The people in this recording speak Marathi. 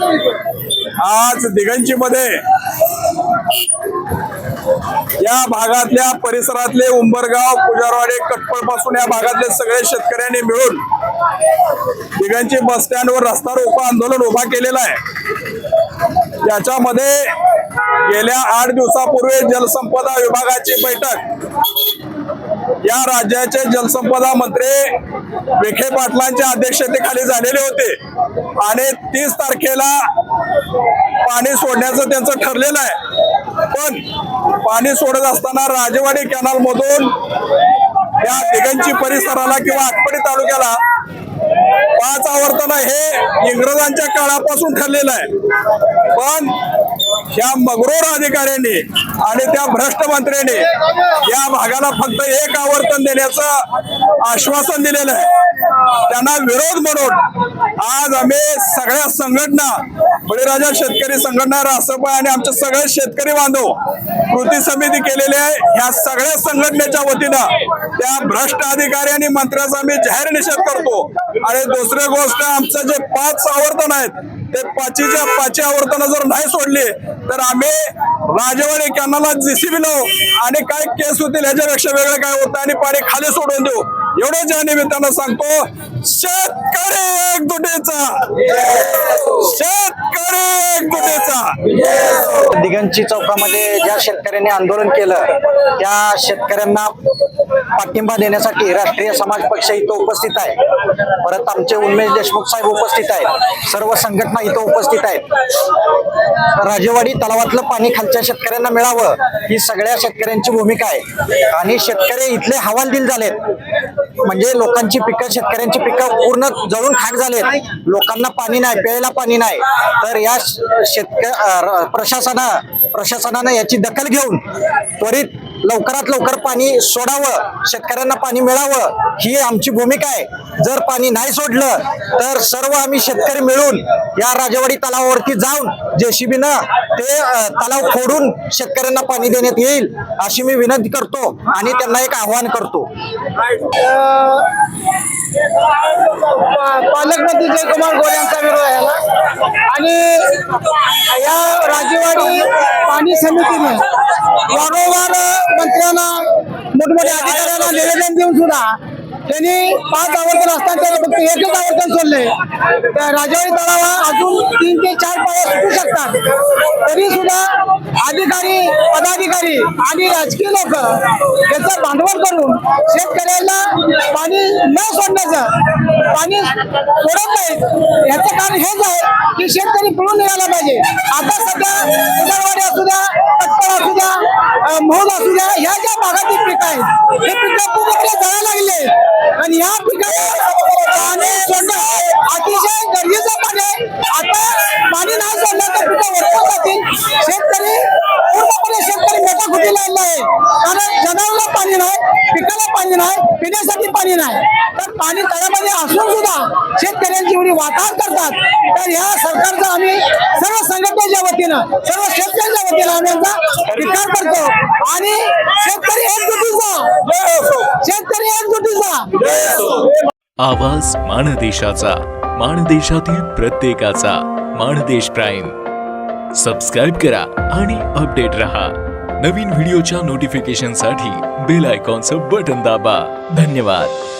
आज दिगंची मध्ये या भागातल्या परिसरातले उंबरगाव पुजारवाडी कटपळपासून या भागातले सगळे शेतकऱ्यांनी मिळून दिगंची बस स्टँडवर रस्ता रोको आंदोलन उभा केलेलं आहे. याच्यामध्ये गेल्या आठ दिवसापूर्वी जलसंपदा विभागाची बैठक या राज्याचे जलसंपदा मंत्री विखे पाटलांच्या अध्यक्षतेखाली झालेले होते. आणि तीस तारखेला पाणी सोडण्याचं त्यांचं ठरलेलं आहे. पण पाणी सोडत असताना राजेवाडी कॅनल मधून या दिगंची परिसराला किंवा आटपडी तालुक्याला पाच आवर्तन हे इंग्रजांच्या काळापासून ठरलेलं आहे. पण त्या मगरोर अधिकाऱ्यांनी आणि त्या भ्रष्ट मंत्र्यांनी या भागाला फक्त एक आवर्तन देण्याचं आश्वासन दिलेलं आहे. त्यांना विरोध म्हणून आज आम्ही सगळ्या संघटना बळीराजा शेतकरी संघटना रासपा आणि आमचे सगळे शेतकरी बांधव कृती समिती केलेली आहे. ह्या सगळ्या संघटनेच्या वतीनं त्या भ्रष्ट अधिकारी आणि मंत्र्याचा आम्ही जाहीर निषेध करतो. आणि दुसरी गोष्ट आमचं जे पाच आवर्तन आहेत ते पाचीच्या पाचही आवर्तन जर नाही सोडली तर आम्ही राजवाडी कॅनलला जेसीबी लावू आणि काय केस होतील ह्याच्यापेक्षा वेगळं काय होतं आणि पाणी खाली सोडून देऊ. एवढंच या निमित्तानं सांगतो शेतकरी एकजुटीचा शेतकरी एकजुटीचा दिगंची चौकामध्ये ज्या शेतकऱ्यांनी आंदोलन केलं त्या शेतकऱ्यांना पाठिंबा देण्यासाठी राष्ट्रीय समाज पक्ष इथं उपस्थित आहे. परत आमचे उन्मेश देशमुख साहेब उपस्थित आहेत. सर्व संघटना इथं उपस्थित आहेत. राजेवाडी तलावातलं पाणी खालच्या शेतकऱ्यांना मिळावं ही सगळ्या शेतकऱ्यांची भूमिका आहे. आणि शेतकरी इथले हवालदिल झालेत. म्हणजे लोकांची पिकं शेतकऱ्यांची पिकं पूर्ण जळून खाक झालेत. लोकांना पाणी नाही प्यायला पाणी नाही. तर या शेतकरी म्हणजे, प्रशासना प्रशासनानं याची दखल घेऊन त्वरित लवकरात लवकर पाणी सोडावं शेतकऱ्यांना पाणी मिळावं ही आमची भूमिका आहे. जर पाणी नाही सोडलं तर सर्व आम्ही शेतकरी मिळून या राजवाडी तलावावरती जाऊन जेसीबीनं ते तलाव खोडून शेतकऱ्यांना पाणी देण्यात येईल अशी मी विनंती करतो आणि त्यांना एक आव्हान करतो. पालकमंत्री जयकुमार गोरे यांचा विरोध आहे. आणि या राजेवाडी पाणी समितीने वारंवार मंत्र्यांना मोठमोठ्या अधिकाऱ्यांना निवेदन देऊन सुद्धा त्यांनी पाच आवर्तन असताना त्याला फक्त एकच आवर्तन सोडले त्या राजावाडी तलावा अजून तीन ते चार पाया सुटू शकतात. तरी सुद्धा अधिकारी पदाधिकारी आणि राजकीय लोक याचं भांडवल करून शेतकऱ्याला पाणी न सोडण्याचं पाणी सोडत नाहीत. याचं कारण हेच आहे की शेतकरी पळून निघाला पाहिजे. आता सध्या उदरवाडी असू द्या असू द्या मोहन असू द्या ह्या ज्या भागातील पिकं आहेत हे पिकं पूर्णपणे जळायला लागले. आणि ह्या पिकाला पाणी सोडणं अतिशय गरजेचं पाणी आहे. आता पाणी नाही सोडलं तर पिकं वरपून जातील. शेतकरी पूर्णपणे शेतकरी मोठा खुटी लागला आहे. कारण जनावरला पाणी नाही पिकाला पाणी नाही पिण्यासाठी पाणी नाही. तर पाणी तळ्यामध्ये असून सुद्धा शेतकऱ्यांची एवढी वाताहत करतात. तर ह्या सरकारचा आम्ही वतीनं सर्व शेतकऱ्यांच्या वतीनं आम्ही यांचा धिक्कार करतो. आणि शेतकरी एकजुटीचा शेतकरी एकजुटीचा आवाज माणदेशाचा माणदेशातील प्रत्येकाचा माणदेश प्राईम. सबस्क्राईब करा आणि अपडेट रहा. नवीन व्हिडिओच्या नोटिफिकेशनसाठी बेल आयकॉनचं बटन दाबा. धन्यवाद.